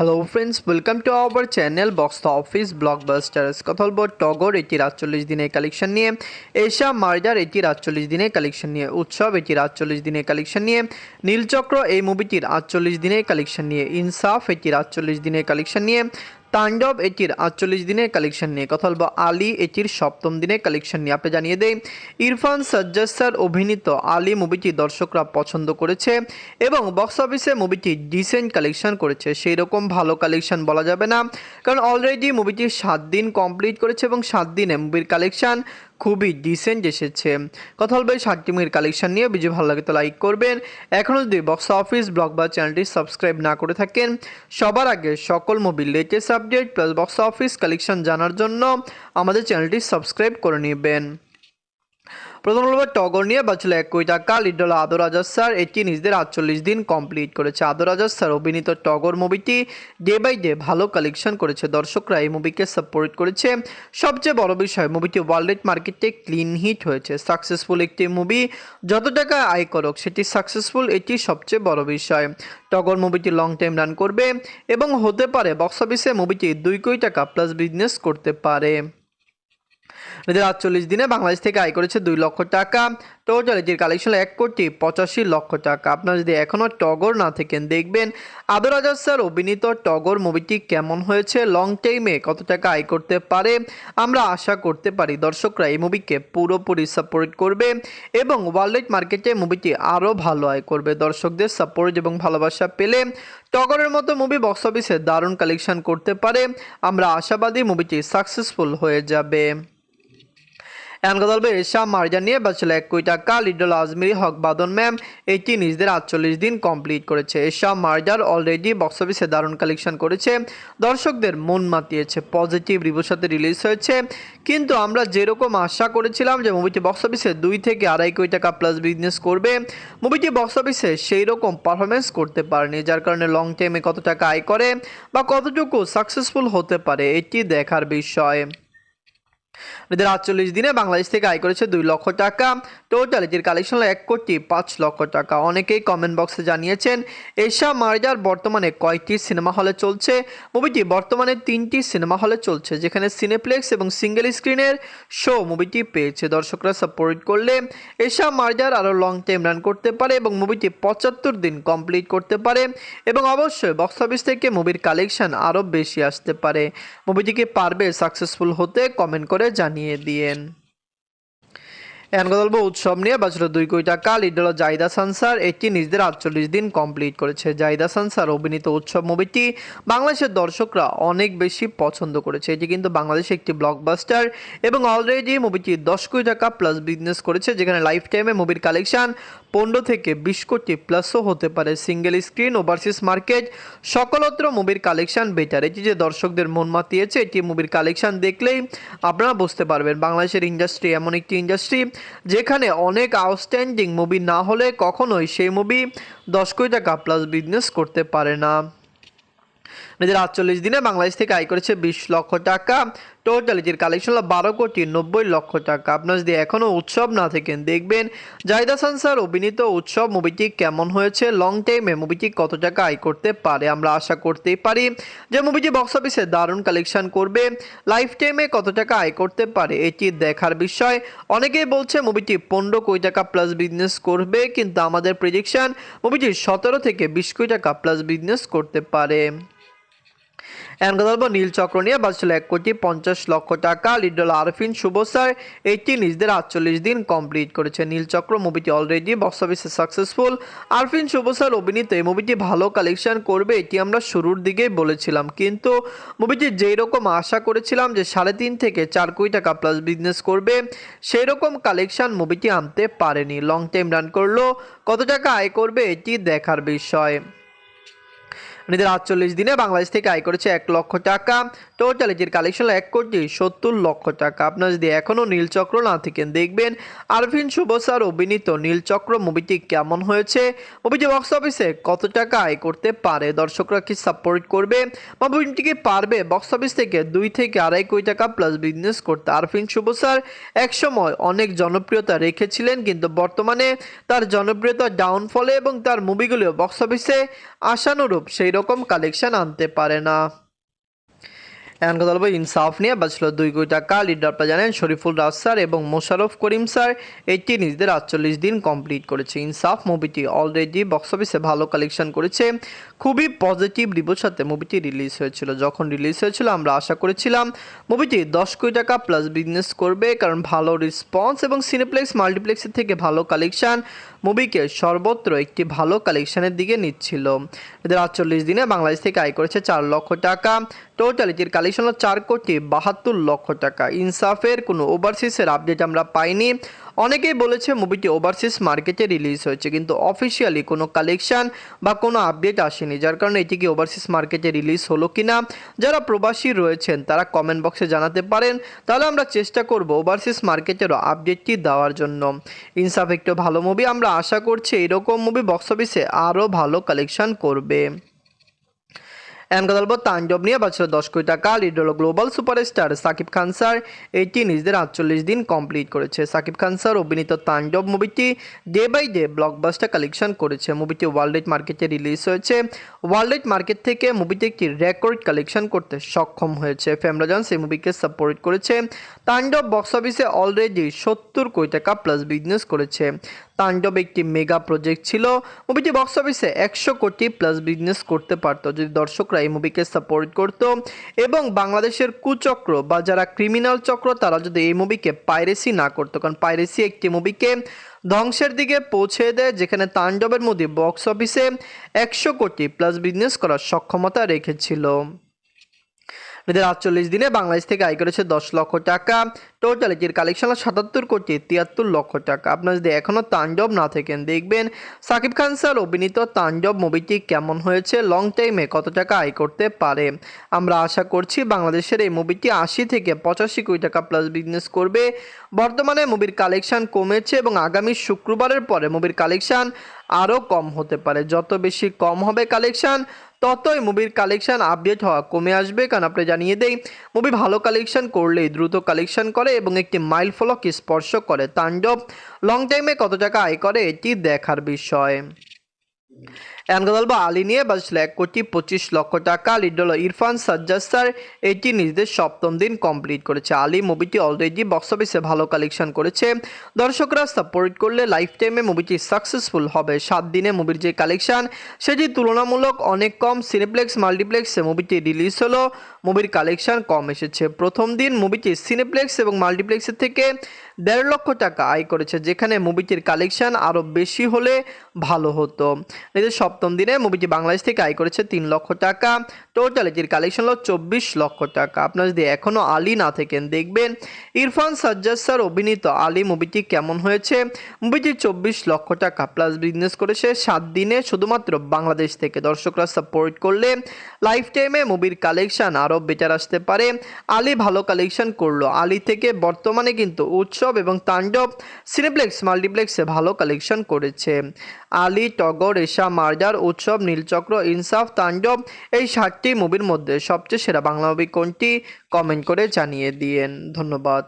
Hello friends welcome to our channel box office blockbusters কথা বলব টগর এটির আটচল্লিশ দিনের কালেকশন নিয়ে এশা মার্জার এটির আটচল্লিশ দিনের কালেকশন নিয়ে উৎসব এটির আটচল্লিশ দিনের কালেকশন নিয়ে নীলচক্র এই মুভিটির আটচল্লিশ দিনের কালেকশন নিয়ে ইনসাফ এটির আটচল্লিশ দিনের কালেকশন নিয়ে তাণ্ডব এটির আটচল্লিশ দিনের কালেকশন নিয়ে কথা বলব। আলী এটির সপ্তম দিনে কালেকশন নিয়ে আপনি জানিয়ে দেয় ইরফান সাজ্জাদ অভিনীত আলী মুভিটি দর্শকরা পছন্দ করেছে এবং বক্স অফিসে মুভিটি ডিসেন্ট কালেকশন করেছে। সেই রকম ভালো কালেকশন বলা যাবে না। কারণ অলরেডি মুভিটি সাত দিন কমপ্লিট করেছে এবং সাত দিনে মুভির কালেকশন খুবই ডিসেন্ট এসেছে। কথা বলবে ষাটটি মুভির কালেকশন নিয়ে। ভিডিও ভালো লাগে তো লাইক করবেন। এখনও যদি বক্স অফিস ব্লগ বা চ্যানেলটি সাবস্ক্রাইব না করে থাকেন, সবার আগে সকল মুভির latest update plus box office collection জানার জন্য আমাদের চ্যানেলটি সাবস্ক্রাইব করে নেবেন। প্রথম বলব টগর নিয়ে বাঁচলো এক কোটি টাকা লিডল আদর আজাদ স্যার। এটি নিজেদের আটচল্লিশ দিন কমপ্লিট করেছে। আদর আজাদ স্যার অভিনীত টগর মুভিটি ডে বাই ডে ভালো কালেকশন করেছে। দর্শকরা এই মুভিকে সাপোর্ট করেছে। সবচেয়ে বড় বিষয় মুভিটি ওয়ার্ল্ড মার্কেটে ক্লিন হিট হয়েছে। সাকসেসফুল একটি মুভি যত টাকা আয় করুক, সেটি সাকসেসফুল এটি সবচেয়ে বড় বিষয়। টগর মুভিটি লং টাইম রান করবে এবং হতে পারে বক্স অফিসে মুভিটি দুই কোটি টাকা প্লাস বিজনেস করতে পারে। এদের আটচল্লিশ দিনে বাংলাদেশ থেকে আয় করেছে দুই লক্ষ টাকা। টোটাল এটির কালেকশন এক কোটি পঁচাশি লক্ষ টাকা। আপনারা যদি এখনও টগর না থাকেন, দেখবেন আদর আজাদ স্যার অভিনীত টগর মুভিটি কেমন হয়েছে লং টাইমে কত টাকা আয় করতে পারে, আমরা আশা করতে পারি দর্শকরা এই মুভিকে পুরোপুরি সাপোর্ট করবে এবং ওয়ার্ল্ড মার্কেটে মুভিটি আরও ভালো আয় করবে। দর্শকদের সাপোর্ট এবং ভালোবাসা পেলে টগরের মতো মুভি বক্স অফিসে দারুণ কালেকশন করতে পারে। আমরা আশাবাদী মুভিটি সাকসেসফুল হয়ে যাবে। এখন কথা বলবে এশা মার্জা নিয়ে বাঁচল এক কোটি টাকা লিডল আজমিরি হক বাদন ম্যাম এটি নিজেদের আটচল্লিশ দিন কমপ্লিট করেছে। এশা মার্জার অলরেডি বক্স অফিসে দারুণ কালেকশন করেছে। দর্শকদের মন মাতিয়েছে পজিটিভ রিভিউর সাথে রিলিজ হয়েছে। কিন্তু আমরা যেরকম আশা করেছিলাম যে মুভিটি বক্স অফিসে দুই থেকে আড়াই কোটি টাকা প্লাস বিজনেস করবে মুভিটি বক্স অফিসে সেই রকম পারফরমেন্স করতে পারেনি, যার কারণে লং টাইমে কত টাকা আয় করে বা কতটুকু সাকসেসফুল হতে পারে, এটি দেখার বিষয়। এদের আটচল্লিশ দিনে বাংলাদেশ থেকে আয় করেছে দুই লক্ষ টাকা। টোটাল এটির কালেকশন হলো এক কোটি পাঁচ লক্ষ টাকা। অনেকেই কমেন্ট বক্সে জানিয়েছেন, এশা মার্জার বর্তমানে কয়টি সিনেমা হলে চলছে? মুভিটি বর্তমানে তিনটি সিনেমা হলে চলছে, যেখানে সিনেপ্লেক্স এবং সিঙ্গেল স্ক্রিনের শো মুভিটি পেয়েছে। দর্শকরা সাপোর্ট করলে এশা মার্জার আরও লং টাইম রান করতে পারে এবং মুভিটি পঁচাত্তর দিন কমপ্লিট করতে পারে এবং অবশ্যই বক্স অফিস থেকে মুভির কালেকশন আরও বেশি আসতে পারে। মুভিটিকে পারবে সাকসেসফুল হতে? কমেন্ট করে জানিয়ে দিয়েন। বলব উৎসব নিয়ে। বছর দুই কোটি টাকা লিড হলো জাইদা সানসার এটি নিজেদের আটচল্লিশ দিন কমপ্লিট করেছে। জাইদা সানসার অভিনীত উৎসব মুভিটি বাংলাদেশের দর্শকরা অনেক বেশি পছন্দ করেছে। এটি কিন্তু বাংলাদেশে একটি ব্লকবাস্টার এবং অলরেডি মুভিটি দশ কোটি টাকা প্লাস বিজনেস করেছে, যেখানে লাইফ টাইমে মুভির কালেকশন পনেরো থেকে বিশ কোটি প্লাসও হতে পারে। সিঙ্গেল স্ক্রিন ওভারসিজ মার্কেট সকলত্র মুভির কালেকশন বেটার এটি যে দর্শকদের মন মাতিয়েছে, এটি মুভির কালেকশন দেখলেই আপনারা বুঝতে পারবেন। বাংলাদেশের ইন্ডাস্ট্রি এমন একটি ইন্ডাস্ট্রি যেখানে অনেক আউটস্ট্যান্ডিং মুভি না হলে কখনোই সেই মুভি দশ কোটি টাকা প্লাস বিজনেস করতে পারে না। নিজের আটচল্লিশ দিনে বাংলাদেশ থেকে আয় করেছে বিশ লক্ষ টাকা। টোটাল এটির কালেকশন হলো বারো কোটি নব্বই লক্ষ টাকা। আপনার যদি এখনও উৎসব না থাকেন, দেখবেন জাহিদা সানসার অভিনীত উৎসব মুভিটি কেমন হয়েছে লং টাইমে মুভিটি কত টাকা আয় করতে পারে আমরা আশা করতেই পারি। যে মুভিটি বক্স অফিসে দারুণ কালেকশন করবে লাইফ টাইমে কত টাকা আয় করতে পারে এটি দেখার বিষয়। অনেকেই বলছে মুভিটি পনেরো কোটি টাকা প্লাস বিজনেস করবে, কিন্তু আমাদের প্রেডিকশন মুভিটি সতেরো থেকে বিশ কোটি টাকা প্লাস বিজনেস করতে পারে। এখন নীল চক্র নিয়ে বাঁচছিল এক কোটি পঞ্চাশ লক্ষ টাকা। লিডল আরফিন শুভ স্যার এটি নিজেদের আটচল্লিশ দিন কমপ্লিট করেছে। নীল চক্র মুভিটি অলরেডি বক্স অফিসে সাকসেসফুল আরফিন শুভ স্যার অভিনীত এই মুভিটি ভালো কালেকশন করবে এটি আমরা শুরুর দিকেই বলেছিলাম। কিন্তু মুভিটি যেই রকম আশা করেছিলাম যে সাড়ে তিন থেকে চার কোটি টাকা প্লাস বিজনেস করবে, সেই রকম কালেকশন মুভিটি আনতে পারেনি। লং টাইম রান করল। কত টাকা আয় করবে এটি দেখার বিষয়। নিজের আটচল্লিশ দিনে বাংলাদেশ থেকে আয় করেছে এক লক্ষ টাকা। টোটাল এটির কালেকশন এক কোটি সত্তর লক্ষ টাকা। আপনার যদি এখনও নীলচক্র না থাকেন দেখবেন, আরভিন শুভ স্যার অভিনীত নীলচক্র মুভিটি কেমন হয়েছে? মুভিটি বক্স অফিসে কত টাকা আয় করতে পারে? দর্শকরা কি সাপোর্ট করবে? বা মুভিটি কি পারবে? বক্স অফিস থেকে দুই থেকে আড়াই কোটি টাকা প্লাস বিজনেস করতে আরফিন শুভ স্যার একসময় অনেক জনপ্রিয়তা রেখেছিলেন, কিন্তু বর্তমানে তার জনপ্রিয়তা ডাউনফলে এবং তার মুভিগুলো বক্স অফিসে আশানুরূপ সেই এরকম কালেকশন আনতে পারে না। এখন কথা বলব, ইনসাফ নিয়ে বাঁচল দুই কোটি টাকা। লিডার আপনারা জানেন শরীফুল রাজ স্যার এবং মোশারফ করিম স্যার, এটি নিজেদের আটচল্লিশ দিন কমপ্লিট করেছে। ইনসাফ মুভিটি অলরেডি বক্স অফিসে ভালো কালেকশন করেছে। খুবই পজিটিভ রিভিউর সাথে মুভিটি রিলিজ হয়েছিল। যখন রিলিজ হয়েছিল, আমরা আশা করেছিলাম মুভিটি দশ কোটি টাকা প্লাস বিজনেস করবে, কারণ ভালো রেসপন্স এবং সিনেপ্লেক্স মাল্টিপ্লেক্সের থেকে ভালো কালেকশন মুভিকে সর্বত্র একটি ভালো কালেকশনের দিকে নিচ্ছিল। এদের আটচল্লিশ দিনে বাংলাদেশ থেকে আয় করেছে চার লক্ষ টাকা। টোটাল এটির কালেকশন হলো চার কোটি বাহাত্তর লক্ষ টাকা। ইনসাফের কোনো ওভারসিসের আপডেট আমরা পাইনি। অনেকেই বলেছে মুভিটি ওভারসিস মার্কেটে রিলিজ হয়েছে, কিন্তু অফিসিয়ালি কোনো কালেকশন বা কোনো আপডেট আসেনি। যার কারণে এটি কি ওভারসিস মার্কেটে রিলিজ হলো কি না যারা প্রবাসী রয়েছেন তারা কমেন্ট বক্সে জানাতে পারেন। তাহলে আমরা চেষ্টা করব ওভারসিস মার্কেটেরও আপডেটটি দেওয়ার জন্য। ইনসাফ একটু ভালো মুভি, আমরা আশা করছি এরকম মুভি বক্স অফিসে আরও ভালো কালেকশন করবে। এমন কথা বলব তাণ্ডব নিয়ে বছর দশ কোটি টাকা। লিড হলো global superstar Shakib Khan sir. এটি নিজেদের আটচল্লিশ দিন কমপ্লিট করেছে। সাকিব খান স্যার অভিনীত তাণ্ডব মুভিটি day by day blockbuster collection করেছে। মুভিটি ওয়ার্ল্ড মার্কেটে রিলিজ হয়েছে। ওয়ার্ল্ড মার্কেট থেকে মুভিটি একটি রেকর্ড কালেকশন করতে সক্ষম হয়েছে। ফেমরাজান সেই মুভিকে সাপোর্ট করেছে। তাণ্ডব বক্স অফিসে অলরেডি সত্তর কোটি টাকা প্লাস বিজনেস করেছে। তাণ্ডব একটি মেগা প্রজেক্ট ছিল। মুভিটি বক্স অফিসে একশো কোটি প্লাস বিজনেস করতে পারতো। যদি দর্শকরা এই মুভিকে সাপোর্ট করতো। এবং বাংলাদেশের কুচক্র বা যারা ক্রিমিনাল চক্র, তারা যদি এই মুভিকে পাইরেসি না করতো, কারণ পাইরেসি একটি মুভিকে ধ্বংসের দিকে পৌঁছে দেয়, যেখানে তাণ্ডবের মধ্যে বক্স অফিসে একশো কোটি প্লাস বিজনেস করার সক্ষমতা রেখেছিল। এদের আটচল্লিশ দিনে বাংলাদেশ থেকে আয় করেছে দশ লক্ষ টাকা। টোটাল এটির কালেকশন সাতাত্তর কোটি তিয়াত্তর লক্ষ টাকা। আপনার যদি এখনও তাণ্ডব না থাকেন, দেখবেন সাকিব খান স্যার, অভিনীত তাণ্ডব মুভিটি কেমন হয়েছে লং টাইমে কত টাকা আয় করতে পারে? আমরা আশা করছি বাংলাদেশের এই মুভিটি আশি থেকে পঁচাশি কোটি টাকা প্লাস বিজনেস করবে। বর্তমানে মুভির কালেকশন কমেছে এবং আগামী শুক্রবারের পরে মুভির কালেকশন আরও কম হতে পারে। যত বেশি কম হবে কালেকশন ততই মুভির কালেকশন আপডেট হওয়া কমে আসবে। কারণ আপনি জানিয়ে দেই, মুভি ভালো কালেকশন করলেই দ্রুত কালেকশন করে এবং একটি মাইল ফলক স্পর্শ করে। তাণ্ডব লং টাইমে কত টাকা আয় করে এটি দেখার বিষয়। কথা আলী নিয়ে বাজছিল এক কোটি পঁচিশ লক্ষ টাকা। লিড হলো ইরফান সাজ্জাদ স্যার। এটি নিজেদের সপ্তম দিন কমপ্লিট করেছে। আলী মুভিটি অলরেডি বক্স অফিসে ভালো কালেকশন করেছে। দর্শকরা সাপোর্ট করলে লাইফ টাইমে মুভিটি সাকসেসফুল হবে। সাত দিনে মুভির যে কালেকশন সেটি তুলনামূলক অনেক কম। সিনেপ্লেক্স মাল্টিপ্লেক্সে মুভিটি রিলিজ হলো। মুভির কালেকশন কম এসেছে। প্রথম দিন মুভিটি সিনেপ্লেক্স এবং মাল্টিপ্লেক্সের থেকে দেড় লক্ষ টাকা আয় করেছে, যেখানে মুভিটির কালেকশন আরও বেশি হলে ভালো হতো। এদের সপ্তম দিনে মুভিটি বাংলাদেশ থেকে আয় করেছে তিন লক্ষ টাকা। টোটাল এটির কালেকশন হলো চব্বিশ লক্ষ টাকা। আপনারা যদি এখনও আলী না থাকেন, দেখবেন ইরফান সাজ্জাদ স্যার অভিনীত আলী মুভিটি কেমন হয়েছে? মুভিটি চব্বিশ লক্ষ টাকা প্লাস বিজনেস করেছে সাত দিনে, শুধুমাত্র বাংলাদেশ থেকে। দর্শকরা সাপোর্ট করলে লাইফ টাইমে মুভির কালেকশন আরও বেটার আসতে পারে। আলী ভালো কালেকশন করল। আলী থেকে বর্তমানে কিন্তু উৎসব এবং তাণ্ডব সিনেপ্লেক্স মাল্টিপ্লেক্সে ভালো কালেকশন করেছে। আলী, টগর, এশা, মার্জার, উৎসব, নীলচক্র, ইনসাফ, তাণ্ডব, এই সাতটি মুভির মধ্যে সবচেয়ে সেরা বাংলা মুভি কোনটি? কমেন্ট করে জানিয়ে দিয়েন। ধন্যবাদ।